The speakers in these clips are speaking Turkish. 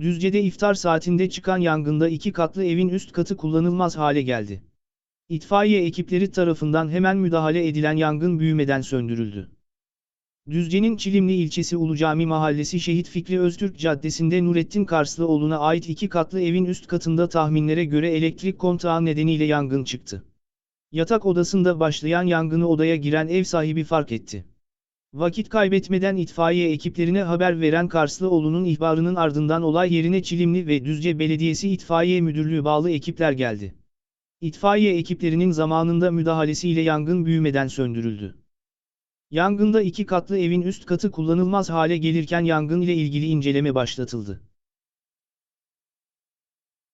Düzce'de iftar saatinde çıkan yangında iki katlı evin üst katı kullanılmaz hale geldi. İtfaiye ekipleri tarafından hemen müdahale edilen yangın büyümeden söndürüldü. Düzce'nin Çilimli ilçesi Ulucami Mahallesi Şehit Fikri Öztürk Caddesi'nde Nurettin Karslıoğlu'na ait iki katlı evin üst katında tahminlere göre elektrik kontağı nedeniyle yangın çıktı. Yatak odasında başlayan yangını odaya giren ev sahibi fark etti. Vakit kaybetmeden itfaiye ekiplerine haber veren Karslıoğlu'nun ihbarının ardından olay yerine Çilimli ve Düzce Belediyesi İtfaiye Müdürlüğü bağlı ekipler geldi. İtfaiye ekiplerinin zamanında müdahalesiyle yangın büyümeden söndürüldü. Yangında iki katlı evin üst katı kullanılmaz hale gelirken yangın ile ilgili inceleme başlatıldı.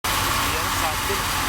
Yarım saattir